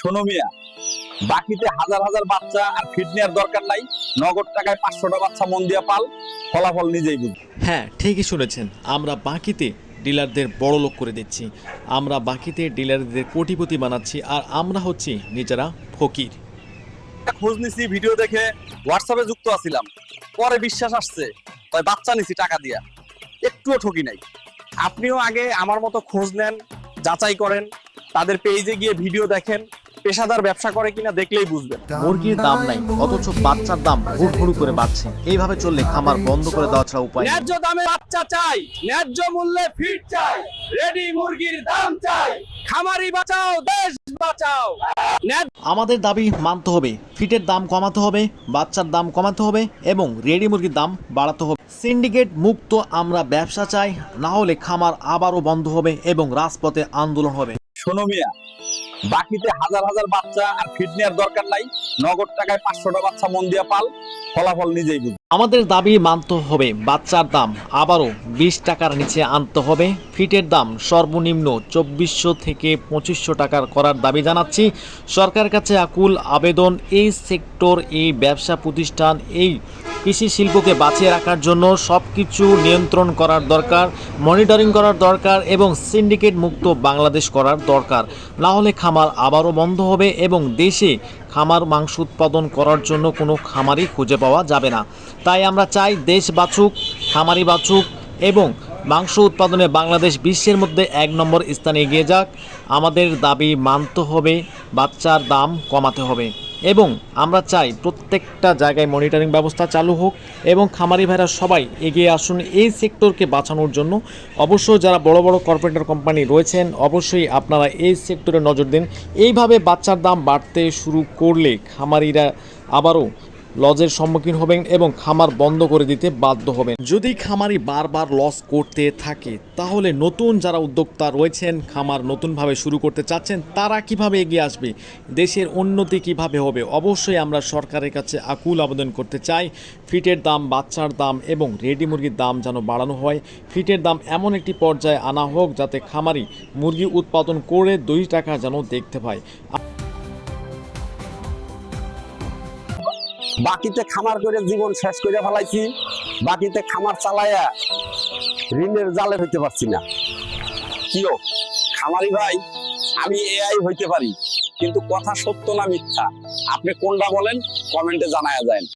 শোনো মিয়া বাকিতে হাজার হাজার বাচ্চা আর ফিট নেওয়ার দরকার নাই। নগদ টাকায় পাঁচশোটা বাচ্চা মন দিয়া পাল ফলাফল নিজেই বুঝবে হ্যাঁ ঠিকই শুনেছেন। আমরা বাকিতে ডিলারদের বড় লোক করে দিচ্ছি। আমরা বাকিতে ডিলারদের কোটিপতি বানাচ্ছি আর আমরা হচ্ছি নিজেরা ফকির। খোঁজ নিছি ভিডিও দেখে হোয়াটসঅ্যাপে যুক্ত আছিলাম। পরে বিশ্বাস আসছে তাই বাচ্চা নিছি টাকা দিয়া। একটুও ঠকি নাই। আপনিও আগে আমার মতো খোঁজ নেন যাচাই করেন তাদের পেজে গিয়ে ভিডিও দেখেন পেশাদার ব্যবসা করে কিনা দেখলেই বুঝবেন। মুরগির দাম নাই। অথচ বাচ্চার দাম হুড় হুড় করে বাড়ছে। এইভাবে চললে খামার বন্ধ করে দেওয়া ছাড়া উপায়। ন্যায্য দামে বাচ্চা চাই ন্যায্য মূল্যে ফিট চাই রেডি মুরগির দাম চাই। খামারি বাঁচাও দেশ বাঁচাও। আমাদের দাবি মানতে হবে ফিটের দাম কমাতে হবে বাচ্চার দাম কমাতে হবে এবং রেডি মুরগির দাম বাড়াতে হবে। সিন্ডিকেট মুক্ত আমরা ব্যবসা চাই না হলে খামার আবারও বন্ধ হবে এবং রাজপথে আন্দোলন হবে। শোনো মিয়া বাকিতে হাজার হাজার বাচ্চা আর ফিট নেওয়ার দরকার নাই। নগদ টাকায় পাঁচশোটা বাচ্চা মন দিয়া পাল, ফলাফল নিজেই বুঝবে। আমাদের দাবি মানতে হবে, বাচ্চার দাম আবারও বিশ টাকার নিচে আনতে হবে। ফিটের দাম সর্বনিম্ন চব্বিশশো থেকে পঁচিশশো টাকার করার দাবি জানাচ্ছি। সরকারের কাছে আকুল আবেদন, এই সেক্টর, এই ব্যবসা প্রতিষ্ঠান, এই কৃষি শিল্পকে বাঁচিয়ে রাখার জন্য সব কিছু নিয়ন্ত্রণ করার দরকার, মনিটরিং করার দরকার এবং সিন্ডিকেট মুক্ত বাংলাদেশ করার দরকার। না হলে খামার আবারও বন্ধ হবে এবং দেশে খামার মাংস উৎপাদন করার জন্য কোনো খামারই খুঁজে পাওয়া যাবে না। তাই আমরা চাই দেশ বাঁচুক খামারি বাঁচুক এবং মাংস উৎপাদনে বাংলাদেশ বিশ্বের মধ্যে এক নম্বর স্থানে এগিয়ে যাক। আমাদের দাবি মানতে হবে, বাচ্চার দাম কমাতে হবে। এবং আমরা চাই প্রত্যেকটা জায়গায় মনিটরিং ব্যবস্থা চালু হোক এবং খামারি ভাইরা সবাই এগিয়ে আসুন এই সেক্টরকে বাঁচানোর জন্য। অবশ্যই যারা বড় বড় কর্পোরেটর কোম্পানি রয়েছেন, অবশ্যই আপনারা এই সেক্টরে নজর দিন। এইভাবে বাচ্চার দাম বাড়তে শুরু করলে খামারিরা আবারও লজের সম্মুখীন হবেন এবং খামার বন্ধ করে দিতে বাধ্য হবেন। যদি খামারি বারবার লস করতে থাকে, তাহলে নতুন যারা উদ্যোক্তা রয়েছেন, খামার নতুনভাবে শুরু করতে চাচ্ছেন, তারা কীভাবে এগিয়ে আসবে? দেশের উন্নতি কীভাবে হবে? অবশ্যই আমরা সরকারের কাছে আকুল আবেদন করতে চাই। ফিটের দাম, বাচ্চার দাম এবং রেডি মুরগির দাম যেন বাড়ানো হয়। ফিটের দাম এমন একটি পর্যায়ে আনা হোক যাতে খামারি মুরগি উৎপাদন করে দুই টাকা যেন দেখতে পায়। বাকিতে খামার করে জীবন শেষ করে ফেলাইছি, বাকিতে খামার চালায়া ঋণের জালে হইতে পারছি না। কিও? খামারি ভাই, আমি এআই হইতে পারি, কিন্তু কথা সত্য না মিথ্যা? আপনি কোনটা বলেন, কমেন্টে জানায়া যায়